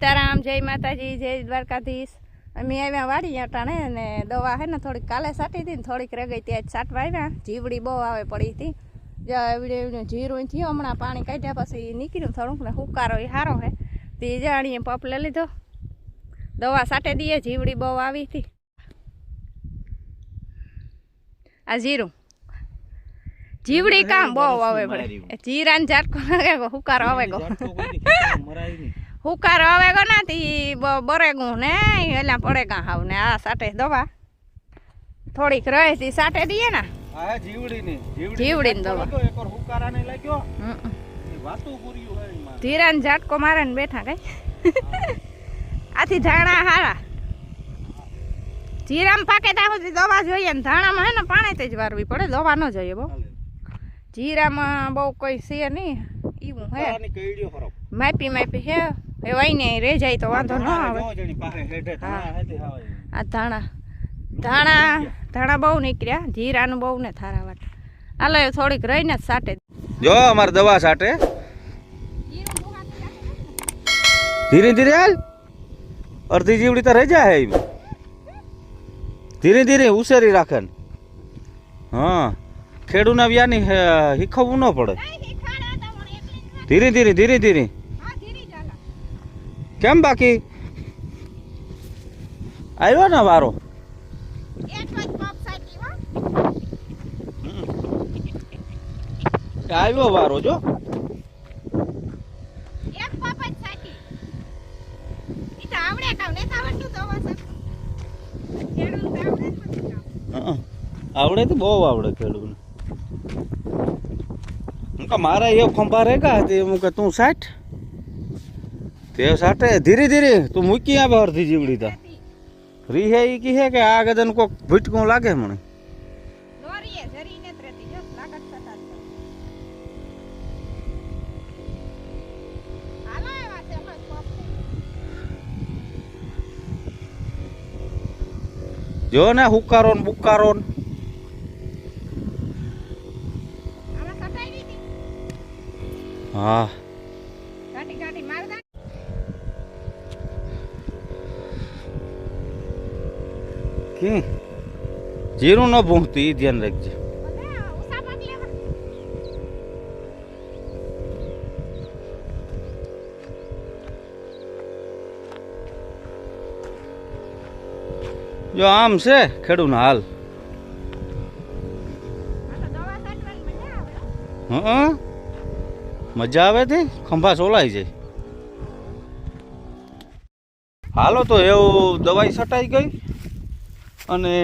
સીતારામ જય માતાજી જય દ્વારકાધીશ. અમે આવ્યા વાડી અટાણે ને દવા હે ને થોડીક કાલે સાટી હતી ને થોડીક રગઈ ત્યાં જ સાટવા આવ્યા. જીવડી બહુ આવે પડી હતી. એવડે જીરું થયું હમણાં પાણી કાઢ્યા પછી નીકળ્યું થોડુંક ને હુકારો એ સારો હે. તે જાણીએ પપ લઈ લીધો. દવા સાટે દઈએ જીવડી બહુ આવી હતી. આ જીરું. જીવડી કામ બહુ આવે પડે. જીરાને ઝાટકો લાગે હુકારો આવે ગો. હુકાર આવે ગણાતી ના બરેગું ને એલા કાં હાવ ને આ સાટે દવા. થોડીક રહે તી સાટે દઈએ ને. જીવડીની જીવડીની દવા. એકવાર હુકારાને લાગ્યો? વાતું પૂર્યું. ઝાટકો મારે ને બેઠા કઈ. આથી ધાણા હારા. જીરામાં પાકે ત્યાં સુધી દવા જોઈએ ને ધાણામાં હે ને પાણી જ વારવી પડે દવા ન જોઈએ બહુ જીરામાં બહુ કોઈ છે નહીં એવું હે. માપી માપી હે. એ ને રહી જાય તો વાંધો ન આવે. આ ધાણા. ધાણા ધાણા બહુ નીકળ્યા. જીરાનું બહુ ને થારા વાટ. હાલો થોડીક રહીને જ સાટે. જો અમારે દવા સાટે. ધીરે ધીરે હાલ. અડધી જીવડી તો રહી જાય એમ. ધીરે ધીરે ઉસેરી રાખે ને. હા. ખેડૂના વ્યાની શીખવવું ન પડે. ધીરે ધીરે ધીરે ધીરે. કેમ બાકી? આવ્યો ને વારો? આવ્યો વારો, જો. આવડે તો બહુ આવડે ખેડૂત મારા એ ખંભા રેગા હતી, હું કે તું સાઠ? તે સાટે ધીરે ધીરે તું મૂકી આવે અડધી જીવડી તા. રી હે ઈ કી હે કે આ ગદન કોક ભૂટકું લાગે મને? જો ને હુકારો ને બુકારો ને. હા. કાટી કાટી મારદા કી જીરું ન ભૂંગતી એ ધ્યાન રાખજે. જો આમ છે ખેડૂનો હાલ. હો. મજા આવે તે? ખંભા સોલાઈ જાય. હાલો તો એવું દવાઈ છટાઈ ગઈ? અને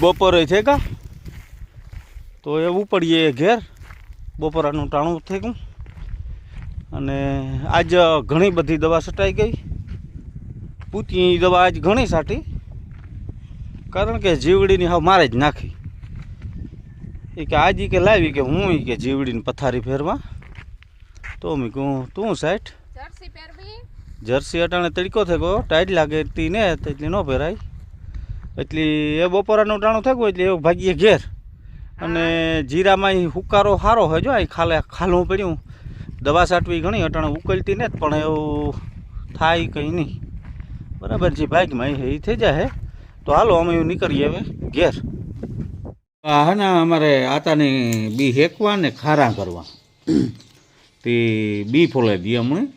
બપોરે છે કા? તો એવું પડીએ ઘેર. બપોરાનું ટાણું થઈ ગયું અને આજ ઘણી બધી દવા છટાઈ ગઈ. પૂતીની દવા આજ ઘણી સાટી. કારણ કે જીવડીની હાવ મારે જ નાખી. એ કે આજ કે લાવી કે હું કે જીવડીની પથારી ફેરવા. તો મેં કહું તું સાઠ જર્સી અટાણે તડકો થયો ટાઈટ લાગે એટલી ને એટલી ન ભરાય. એટલી એ બપોરાનું ટાણું થઈ ગયું એટલે એ ભાગીએ ઘેર. અને જીરામાં હુકારો સારો હોય જો અહીં ખાલે ખાલું પડ્યું. દવા છાંટવી ઘણી અટાણે ઉકલતી ને પણ એવું થાય કંઈ નહીં. બરાબર જે ભાગમાં એ થઈ જાય તો હાલો અમે એવું નીકળીએ હવે ઘેર. હા ને અમારે આતાની બી હેકવા ને ખારા કરવા. તે બી ફોલાઈ દઈએ હમણાં.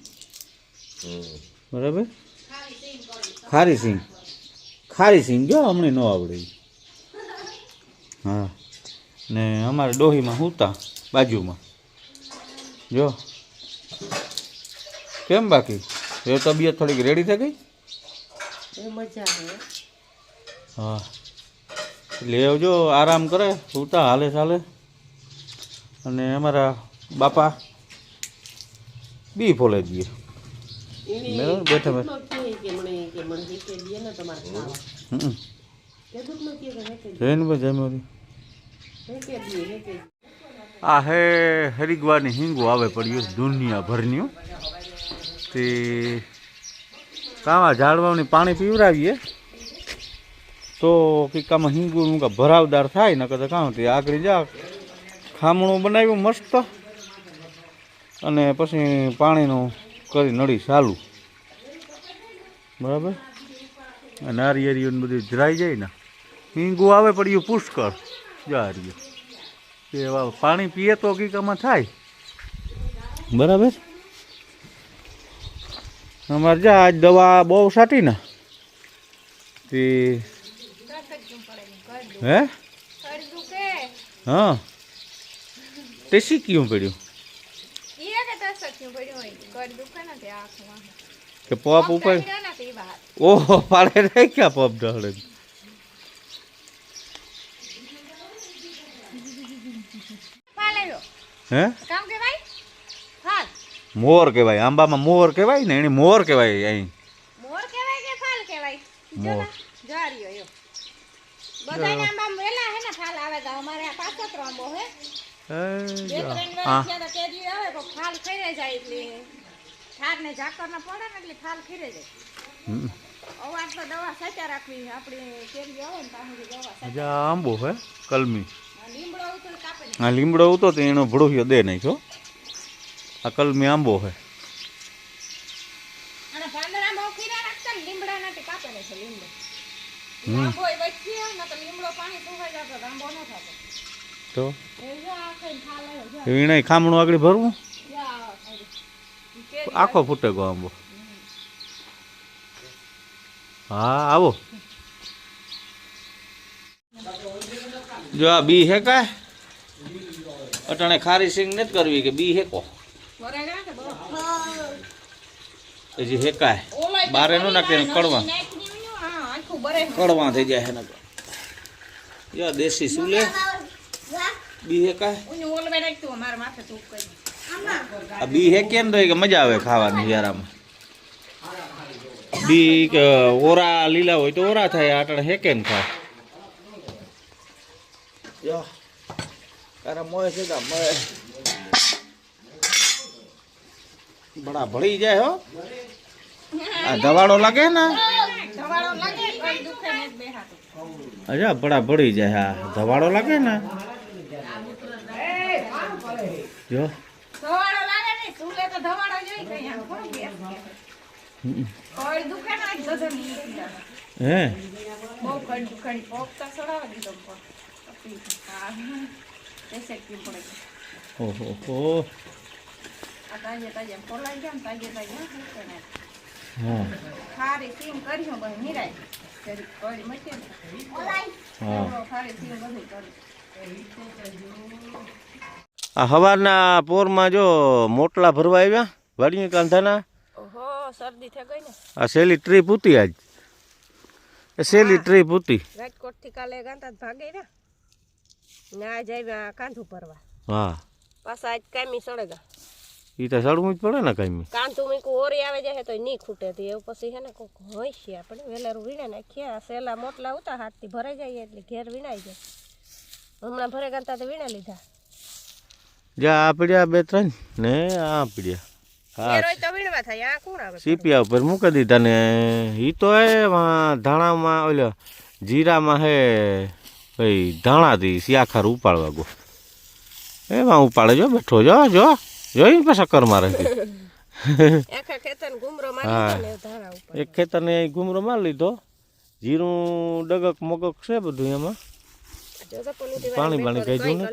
બરાબર? ખારી સિંગ ખારી સિંગ જો હમણાં ન આવડે. હા. ને અમારે ડોહીમાં હુતા બાજુમાં. જો. કેમ બાકી? એ તબિયત થોડીક રેડી થઈ ગઈ? હા. એટલે આવજો આરામ કરે સુતા હાલે ચાલે. અને અમારા બાપા બી ફોલે દઈએ બરાબર, બેઠા બેઠા. આ હે હરિદ્વારની હિંગો આવે પડ્યું દુનિયા ભરની હો. તે કામાં ઝાડવાની પાણી પીવડાવીએ તો કંઈક આમાં હિંગુનું કાં ભરાવદાર થાય ને કદાચ કાં તે આગળ જા ખામણું બનાવ્યું મસ્ત. અને પછી પાણીનું કરી નળી ચાલુ. બરાબર? આ નારિયેળીઓ ને બધું જરાઈ જાય ને. હિંગુ આવે પડ્યું પુષ્કળ. જા એવા એ પાણી પીએ તો હકીકામાં થાય. બરાબર? અમારે જા આજ દવા બહુ સાટી ને. તે હે? હા. તે શીખ્યું પડ્યું? કે પપ ઉપર ઓહો પાડે રહી ગયા પપ ઢળે હે કામ કે ભાઈ ફાલ મોર કહેવાય આંબામાં મોર કહેવાય ને એને મોર કહેવાય અહીં મોર કહેવાય કે ફાલ કહેવાય જો મોર. ને, જારીઓ યો બધાને આંબા વેલા હે ને ફાલ આવે તો અમારે આ પાછો ત્રણ આંબો હે બે એ ત્રણ હા. વર્ષ તો કેરી આવે તો ફાલ ખરી જાય એટલે ઠાર ને ઝાકર ના પડે ને એટલે ફાલ ખરી જાય. હમ. અવાર તો દવા સાચા રાખવી આપણી કેરી આવે ને ત્યાં દવા સાચા આંબો હે કલમી. લીમડો ઉતર કાપે હા લીમડો ઉતો તો એનો ભડોહિયો દે નાખ્યો આ કલમી આંબો હે. અને પાંદડામાં ખીરા રાખતા ને લીમડા નથી કાપે ને છે લીમડો. લાંબો વચ્ચે હોય ને તો લીમડો પાણી સુવાઈ જતો આંબો ન થતો. તો એને ખામણું આગળ ભરવું આખો ફૂટે ગો આંબો હા આવો જો આ બી હેકાય અટાણે ખારી સિંગ નથી કરવી કે બી હેકો પછી હેકાય બારે નો નાખે કડવા કડવા થઈ જાય ને યો દેશી શું લે બી હેકાય ઉની ઓલવે નાખતું મારા માથે તું કરી આ બી હે કેમ તો કે મજા આવે ખાવાની યારામાં બી કે ઓરા લીલા હોય તો ઓરા થાય આટણ હેકે ને થાય? જો તારા મોય છે મોય બડા ભળી જાય હો. આ દવાડો લાગે ને? ધવાળો લાગે કોઈ દુખે ને જ બેહાતો. અચ્છા બડા ભળી જાય હા. ધવાડો લાગે ને? જો. ધવાડો લાગે ને સુલે તો ધવાડો જોઈ કઈ આમ કોણ બેસ કોઈ દુખે ને જ હે? બહુ કઈ દુખે પોપતા સડાવે દીધો પણ. એસે કેમ પડે? ઓહો હો. આ તાજે તાજે પોલાઈ ગયા તાજે તાજે હા. ખારી સીમ કર્યું ભાઈ નિરાય. જરીક કળી મચી ને. હા. ખારી સીમ બધું કર્યું આ હવારના પોરમાં જો મોટલા ભરવા આવ્યા વાડીએ કાંધાના ઓહો શરદી થઈ ગઈ ને. આ સેલી ટ્રી પૂતી આજ. એ સેલી ટ્રી પૂતી. રાજકોટથી કાલે ગાંધા ભાગે ને. ના જાય કાંધું ભરવા. હા. પાછા આજ કામી સળેગા. એ તો સડવું જ પડે ને કામી કાંધું મીકું ઓરી આવે જાય તો ની ખૂટે થી એવું પછી હે ને કોક હોય છે આપણે વેલેરું વીણે નાખીએ. આ સેલા મોટલા ઉતા હાથથી ભરાઈ જાય એટલે ઘેર વીણાઈ જાય. હમણાં ભરે ગાંધા તો વીણે લીધા. જા આ પીડ્યા બે ત્રણ. ને આ પીડ્યા. હા. સીપિયા ઉપર મૂકી દીધા ને. એ તો એ ધાણામાં ઓલો જીરામાં હે ભાઈ ધાણાથી શિયાખાર ઉપાડવા ગો એમાં ઉપાડે જો બેઠો જો જો. જોઈ પાછા કર મારે. હા. એક ખેતરને ઘૂમરો મારી લીધો. જીરું ડગક મગક છે બધું એમાં. પાણી પાણી કઈ. ને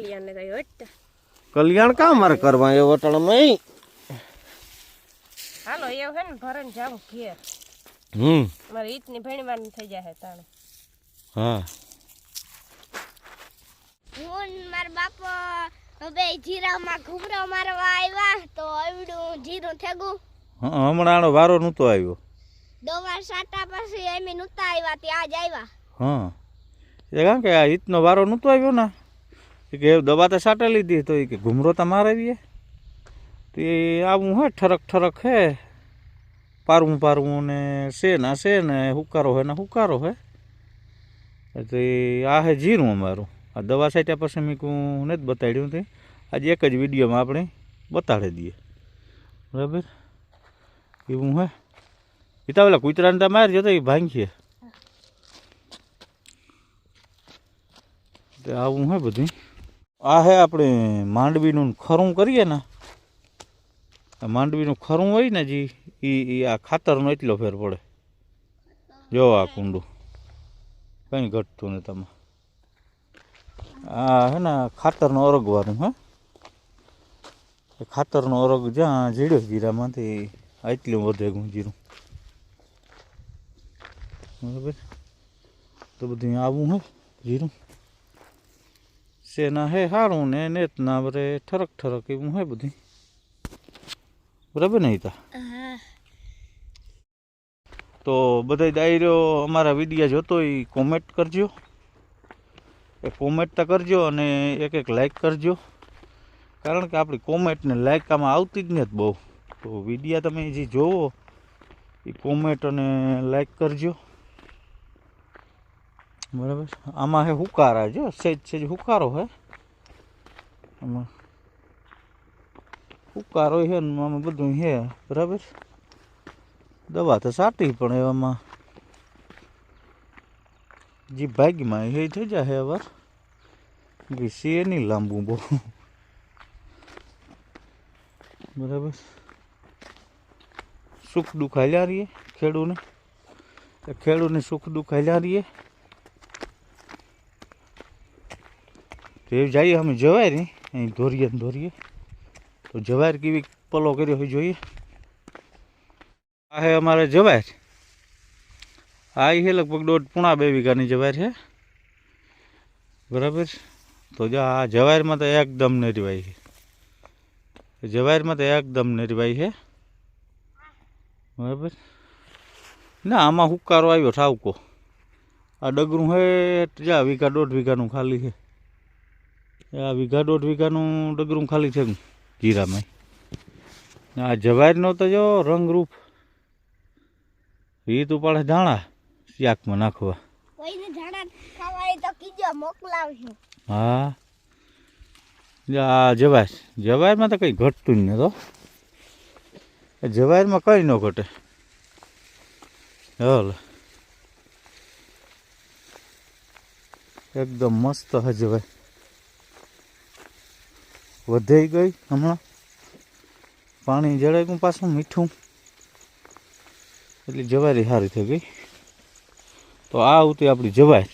કલ્યાણ કા મારે કરવા એ વટાણામાં? હાલો એવું હે ને ભરણ જાવ ઘેર. હમ. મારે ઈટની ભણવાની થઈ જાય તાણે. હા. હું માર બાપો હવે જીરામાં ઘૂમરો મારવા આવ્યા તો આવડું જીરું થેગું. હા, હમણાં આનો વારો નહોતો આવ્યો. દવા સાટા પછી એમ નહોતા આવ્યા ત્યાં જ આવ્યા. હા. એ કારણ કે આ હિતનો વારો નહોતો આવ્યો ને? કે દવા તો સાટા લીધી તો એ કે, ઘૂમરો તો મારાવીએ તો એ આવું હે, ઠરક ઠરક હે. પારવું પારવું ને છે ના છે ને, હુકારો હે ને હુકારો હે. તો એ આ હે જીરું અમારું. આ દવા સાટ્યા પછી મેં કહું નથી બતાડ્યું તે. આજે એક જ વિડીયોમાં આપણે બતાડી દઈએ. બરાબર? એવું હે. એ તો પેલા કૂતરાને તો મારજો તો એ ભાંગીએ આવું હે બધું. આ હે આપણે માંડવીનું ખરું કરીએ ને? માંડવીનું ખરું હોય ને જી એ આ ખાતરનો એટલો ફેર પડે. જો આ કુંડું. કંઈ ઘટતું નહીં તમે આ હે ને ખાતરનો અરગવાનું, હા? એ ખાતરનો અરગ જ્યાં જીડ્યો જીરામાંથી એટલું વધે ગું જીરું બરાબર? તો બધું આવું, હે જીરું શેના હે સારું ને નેત ના બરે ઠરક ઠરક એવું હે બધું બરાબર ને તા તો બધા ડાયરીઓ અમારા વિડીયા જોતો એ કોમેન્ટ કરજો એ કોમેન્ટ તો કરજો અને એક એક લાઈક કરજો કારણ કે આપણી કોમેન્ટ ને લાઈક આમાં આવતી જ નથી બહુ તો વિડીયા તમે જે જોવો એ કોમેન્ટ અને લાઈક કરજો બરાબર? આમાં હે હુકારા જો, સેજ સેજ હુકારો હે. આમાં હુકારો છે ને આમાં બધું હે, બરાબર? દવા તો સાટી પણ એવામાં. જે ભાગ્યમાં એ થઈ જાય હવે વિશે નહીં લાંબુ બહુ. બરાબર? સુખ દુઃખ હાલ્યા રહીએ ખેડૂને. ખેડૂને સુખ દુઃખ હાલ્યા રહીએ. તો એ જઈએ અમે જવાય ને. અહીં ધોરીએ ને ધોરીએ તો જવાયર કેવી પલો કર્યો હોય જોઈએ. આ હે અમારે જવાયર આ છે લગભગ દોઢ પૂણા બે વીઘાની જવાયર છે બરાબર? તો જો આ જવાયરમાં તો એકદમ નરીવાય છે જવાયરમાં તો એકદમ નરીવાય છે બરાબર? ના, આમાં હુકારો આવ્યો ઠાવકો. આ ડગરું હે જા વીઘા, દોઢ વીઘાનું ખાલી છે આ વીઘા દોઢ વીઘાનું ડગરું ખાલી છે જીરામાં આ જવારનો તો જો રંગરૂપ. એ તું પાડે ધાણા શાકમાં નાખવા. હા. આ જવાર જવારમાં તો કંઈ ઘટતું જ નહીં તો જવારમાં કંઈ ન ઘટે. હલ. એકદમ મસ્ત હે જવાય વધાઈ ગઈ હમણાં. પાણી જળાઈ ગયું પાછું મીઠું. એટલે જવારી સારી થઈ ગઈ. તો આ આવતી આપણી જવાય.